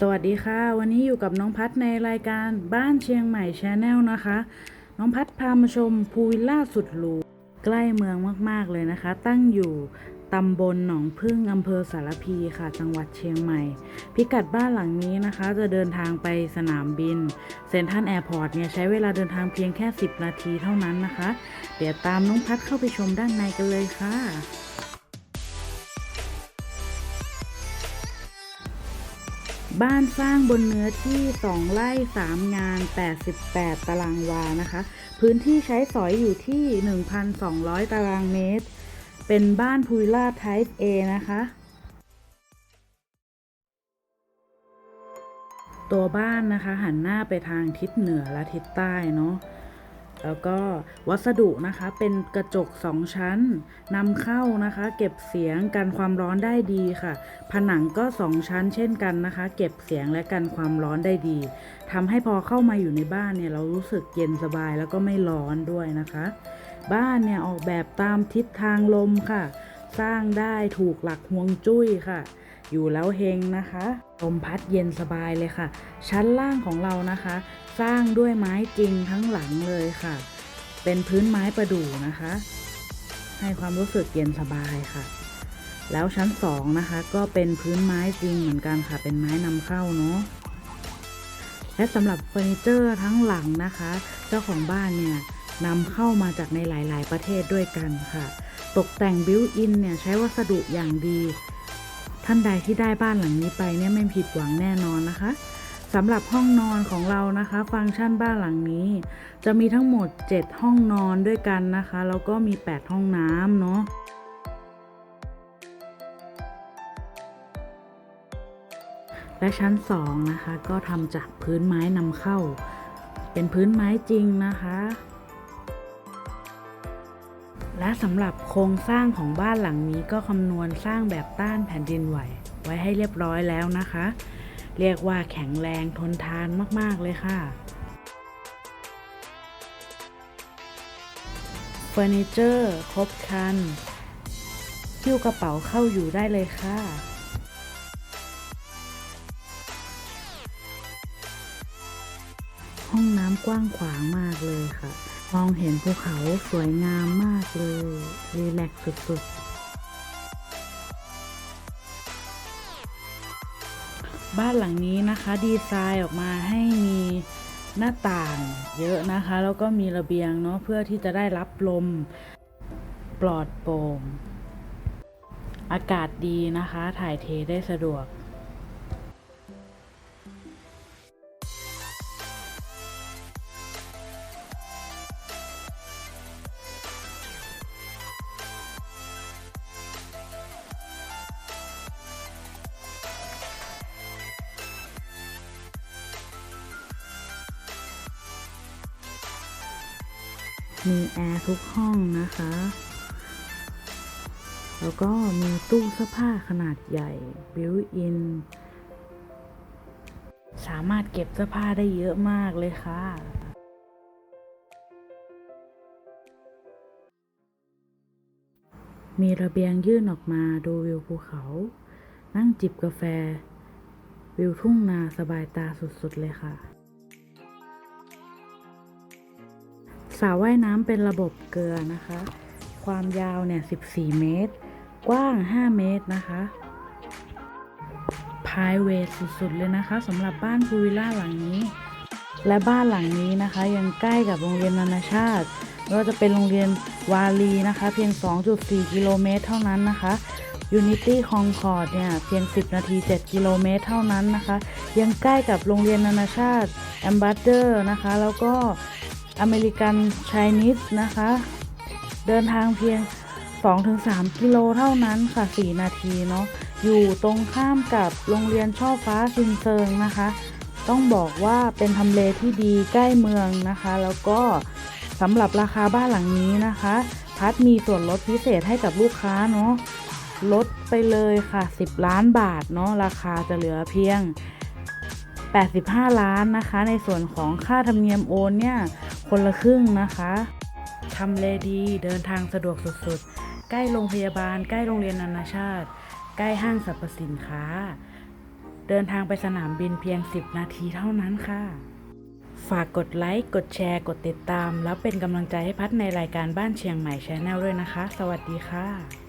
สวัสดีค่ะ วันนี้อยู่กับน้องพัดในรายการบ้านเชียงใหม่ชาแนลนะคะ น้องพัดพามาชมพูวิลล่าสุดหรูใกล้เมืองมากๆเลยนะคะ ตั้งอยู่ตำบลหนองพึ่งอำเภอสารพีค่ะ จังหวัดเชียงใหม่ พิกัดบ้านหลังนี้นะคะ จะเดินทางไปสนามบิน เซนทรัลแอร์พอร์ตเนี่ยใช้เวลาเดินทางเพียงแค่ 10 นาทีเท่านั้นนะคะ เดี๋ยวตามน้องพัดเข้าไปชมด้านในกันเลยค่ะ บ้านสร้างบนเนื้อที่ 2 ไร่ 3 งาน 88 ตารางวานะคะ พื้นที่ใช้สอยอยู่ที่ 1,200 ตารางเมตร เป็นบ้านพูวิล่าไทป์ A นะคะ ตัวบ้านนะคะหันหน้าไปทางทิศเหนือและทิศใต้เนาะ แล้วก็วัสดุนะคะเป็นกระจกสองชั้นนำเข้านะคะ เก็บเสียงกันความร้อนได้ดีค่ะ ผนังก็สองชั้นเช่นกันนะคะ เก็บเสียงและกันความร้อนได้ดีทำให้พอเข้ามาอยู่ในบ้านเนี่ยเรารู้สึกเย็นสบายแล้วก็ไม่ร้อนด้วยนะคะ บ้านเนี่ยออกแบบตามทิศทางลมค่ะ สร้างได้ถูกหลักฮวงจุ้ยค่ะ อยู่แล้วเฮงนะคะลมพัดเย็นสบายเลยค่ะ ชั้นล่างของเรานะคะ สร้างด้วยไม้จริงทั้งหลังเลยค่ะ เป็นพื้นไม้ประดู่นะคะ ให้ความรู้สึกเย็นสบายค่ะ แล้วชั้นสองนะคะ ก็เป็นพื้นไม้จริงเหมือนกันค่ะ เป็นไม้นำเข้าเนาะและสำหรับเฟอร์นิเจอร์ทั้งหลังนะคะ เจ้าของบ้านเนี่ยนำเข้ามาจากในหลาย ๆ ประเทศด้วยกันค่ะ ตกแต่งบิวอินเนี่ยใช้วัสดุอย่างดี ท่านใดที่ได้บ้านหลังนี้ไปเนี่ยไม่ผิดหวังแน่นอนนะคะสำหรับห้องนอนของเรานะคะ ฟังก์ชันบ้านหลังนี้ จะมีทั้งหมด 7 ห้องนอนด้วยกันนะคะ แล้วก็มี 8 ห้องน้ำเนาะและชั้น 2 นะคะ ก็ทำจากพื้นไม้นำเข้า เป็นพื้นไม้จริงนะคะ และสำหรับโครงสร้างของบ้านหลังนี้ก็คำนวณสร้างแบบต้านแผ่นดินไหว ไว้ให้เรียบร้อยแล้วนะคะ เรียกว่าแข็งแรงทนทานมาก ๆ เลยค่ะเฟอร์นิเจอร์ครบครันหิ้วกระเป๋าเข้าอยู่ได้เลยค่ะห้องน้ำกว้างขวางมากเลยค่ะ มองเห็นภูเขาสวยงามมากเลย รีแลกซ์สุดๆ บ้านหลังนี้นะคะดีไซน์ออกมาให้มีหน้าต่างเยอะนะคะ แล้วก็มีระเบียงเนาะเพื่อที่จะได้รับลมปลอดโปร่งอากาศดีนะคะ ถ่ายเทได้สะดวก มีแอร์ทุกห้องนะคะ แล้วก็มีตู้เสื้อผ้าขนาดใหญ่บิวอินสามารถเก็บเสื้อผ้าได้เยอะมากเลยค่ะมีระเบียงยื่นออกมาดูวิวภูเขา นั่งจิบกาแฟ วิวทุ่งนาสบายตาสุดๆเลยค่ะ สระว่ายน้ำเป็นระบบเกลือนะคะ ความยาวเนี่ย 14 เมตร กว้าง 5 เมตรนะคะพายเวทสุดๆเลยนะคะสำหรับบ้านพูวิลล่าหลังนี้ และบ้านหลังนี้นะคะ ยังใกล้กับโรงเรียนนานาชาติไม่ว่าจะเป็นโรงเรียนวาลีนะคะ เพียง 2.4 กิโลเมตรเท่านั้นนะคะ Unity Concord เนี่ยเพียง 10 นาที 7 กิโลเมตรเท่านั้นนะคะ ยังใกล้กับโรงเรียนนานาชาติ a m b a s s a d o r นะคะ แล้วก็ อเมริกันช i นิสนะคะ เดินทางเพียง 2-3 กิโลเท่านั้นค่ะ 4 นาทีเนาะอยู่ตรงข้ามกับโรงเรียนช่อฟ้าซินเซิงนะคะ ต้องบอกว่าเป็นทำเลที่ดีใกล้เมืองนะคะ แล้วก็สำหรับราคาบ้านหลังนี้นะคะ พัดมีส่วนลดพิเศษให้กับลูกค้าเนาะลดไปเลยค่ะ 10 ล้านบาทเนาะราคาจะเหลือเพียง 85 ล้านนะคะ ในส่วนของค่าธรรมเนียมโอนเนี่ย คนละครึ่งนะคะทำเลดีเดินทางสะดวกสุดๆ ใกล้โรงพยาบาล ใกล้โรงเรียนนานาชาติ ใกล้ห้างสรรพสินค้า เดินทางไปสนามบินเพียง 10 นาทีเท่านั้นค่ะ ฝากกดไลค์ กดแชร์ กดติดตาม แล้วเป็นกำลังใจให้พัดในรายการบ้านเชียงใหม่ชาแนลด้วยนะคะ สวัสดีค่ะ